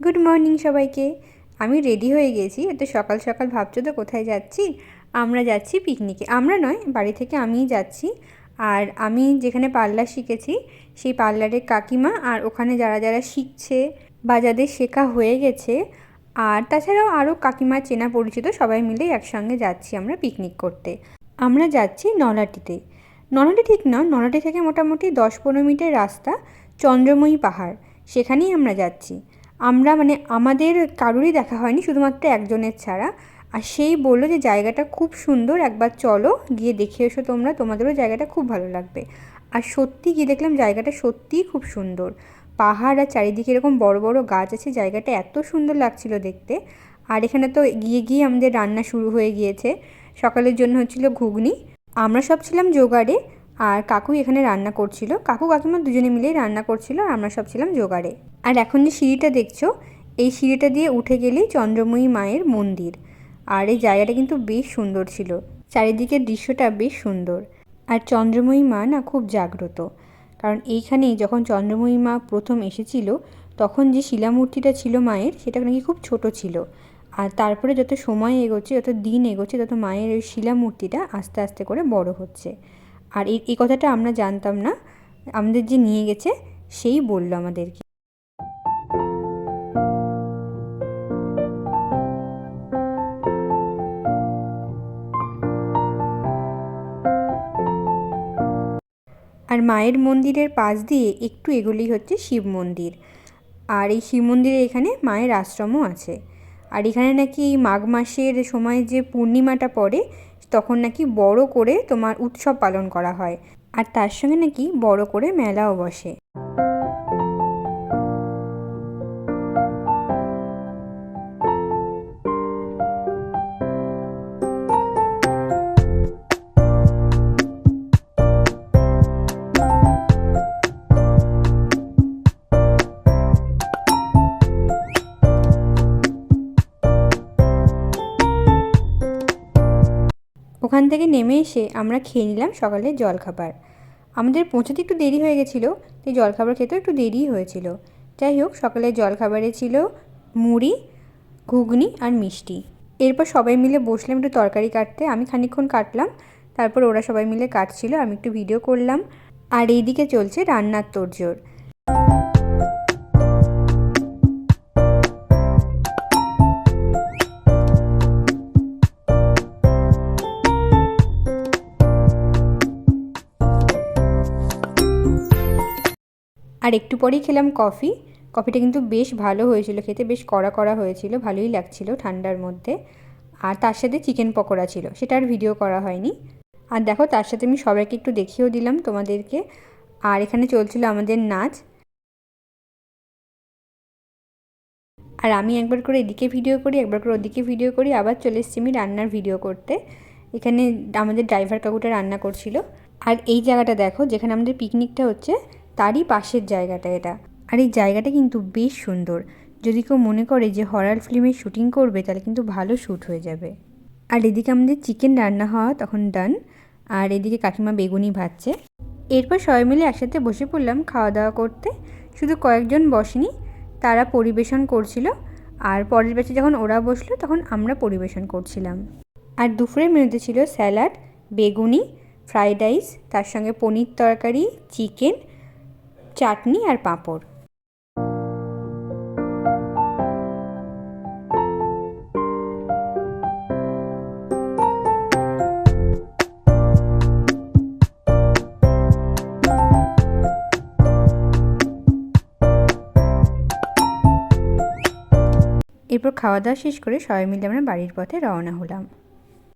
Good morning সবাইকে। আমি ready হয়ে গেছি। এত সকাল সকাল ভাবছ তো কোথায় যাচ্ছি? আমরা যাচ্ছি পিকনিকে আমরা নয়, বাড়ি থেকে আমিই যাচ্ছি। আর আমি যেখানে পার্লার শিখেছি, সেই পার্লারের কাকিমা আর ওখানে যারা যারা শিখছে বা যাদের শেখা হয়ে গেছে, আর তাছাড়াও আরও কাকিমার চেনা পরিচিত সবাই মিলে একসঙ্গে যাচ্ছি আমরা পিকনিক করতে। আমরা যাচ্ছি নলাটিতে। নলাটি ঠিক না, নলাটি থেকে মোটামুটি দশ পনেরো মিনিটের রাস্তা চন্দ্রময়ী পাহাড়। সেখানেই আমরা যাচ্ছি। আমরা মানে আমাদের কারোরই দেখা হয়নি, শুধুমাত্র একজনের ছাড়া। আর সেই বলল যে জায়গাটা খুব সুন্দর, একবার চলো, গিয়ে দেখে এসো তোমরা, তোমাদেরও জায়গাটা খুব ভালো লাগবে। আর সত্যি গিয়ে দেখলাম জায়গাটা সত্যিই খুব সুন্দর। পাহাড় আর চারিদিকে এরকম বড় বড় গাছ আছে, জায়গাটা এত সুন্দর লাগছিল দেখতে। আর এখানে তো গিয়ে গিয়ে আমাদের রান্না শুরু হয়ে গিয়েছে। সকালের জন্য হচ্ছিল ঘুগনি। আমরা সব ছিলাম জোগাড়ে। আর কাকু এখানে রান্না করছিল। কাকু কাকিমা দুজনে মিলেই রান্না করছিল আর আমরা সব ছিলাম জোগাড়ে। আর এখন যে সিঁড়িটা দেখছ, এই সিঁড়িটা দিয়ে উঠে গেলেই চন্দ্রময়ী মায়ের মন্দির। আর এই জায়গাটা কিন্তু বেশ সুন্দর ছিল। চারিদিকের দৃশ্যটা বেশ সুন্দর। আর চন্দ্রময়ী মা না খুব জাগ্রত। কারণ এইখানেই যখন চন্দ্রময়ী মা প্রথম এসেছিল, তখন যে শিলামূর্তিটা ছিল মায়ের, সেটা নাকি খুব ছোট ছিল। আর তারপরে যত সময় এগোচ্ছে, যত দিন এগোচ্ছে, তত মায়ের ওই শিলামূর্তিটা আস্তে আস্তে করে বড় হচ্ছে। আর এই কথাটা আমরা জানতাম না, আমাদের যে নিয়ে গেছে সেই বলল আমাদেরকে। আর মায়ের মন্দিরের পাশ দিয়ে একটু এগুলি হচ্ছে শিব মন্দির। আর এই শিব মন্দিরে এখানে মায়ের আশ্রমও আছে। আর এখানে নাকি এই মাঘ মাসের সময় যে পূর্ণিমাটা পড়ে তখন নাকি বড় করে তোমার উৎসব পালন করা হয়। আর তার সঙ্গে নাকি বড় করে মেলাও বসে। ওখান থেকে নেমে এসে আমরা খেয়ে নিলাম সকালের জলখাবার। আমাদের পৌঁছাতে একটু দেরি হয়ে গেছিল, তাই জলখাবার খেতেও একটু দেরি হয়েছিল। যাই হোক, সকালের জলখাবারে ছিল মুড়ি, ঘুগনি আর মিষ্টি। এরপর সবাই মিলে বসলাম একটু তরকারি কাটতে। আমি খানিকক্ষণ কাটলাম, তারপর ওরা সবাই মিলে কাটছিল, আমি একটু ভিডিও করলাম। আর এইদিকে চলছে রান্নার তোড়জোড়। আর একটু পরেই খেলাম কফি। কফিটা কিন্তু বেশ ভালো হয়েছিল খেতে, বেশ কড়া কড়া হয়েছিল, ভালোই লাগছিল ঠান্ডার মধ্যে। আর তার সাথে চিকেন পকোড়া ছিল, সেটা আর ভিডিও করা হয়নি। আর দেখো, তার সাথে আমি সবাইকে একটু দেখিয়েও দিলাম তোমাদেরকে। আর এখানে চলছিল আমাদের নাচ। আর আমি একবার করে এদিকে ভিডিও করি, একবার করে ওদিকে ভিডিও করি, আবার চলে এসেছি আমি রান্নার ভিডিও করতে। এখানে আমাদের ড্রাইভার কাকুটা রান্না করছিল। আর এই জায়গাটা দেখো, যেখানে আমাদের পিকনিকটা হচ্ছে তারই পাশের জায়গাটা এটা। আর এই জায়গাটা কিন্তু বেশ সুন্দর। যদি কেউ মনে করে যে হরার ফিল্মের শ্যুটিং করবে, তাহলে কিন্তু ভালো শ্যুট হয়ে যাবে। আর এদিকে আমাদের চিকেন রান্না হওয়া তখন ডান আর এদিকে কাকিমা বেগুনি ভাজছে। এরপর সবাই মিলে একসাথে বসে পড়লাম খাওয়া দাওয়া করতে। শুধু কয়েকজন বসেনি, তারা পরিবেশন করছিল। আর পরের ব্যাচে যখন ওরা বসল, তখন আমরা পরিবেশন করছিলাম। আর দুপুরের মেনুতে ছিল স্যালাড বেগুনি ফ্রাইড রাইস তার সঙ্গে পনির তরকারি চিকেন চাটনি আর পাঁপড়। এরপর খাওয়া দাওয়া শেষ করে সবাই মিলে আমরা বাড়ির পথে রওনা হলাম।